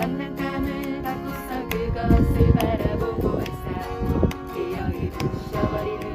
장난감을 갖고서 그것을 바라보고 아싸 기억이 부셔버리는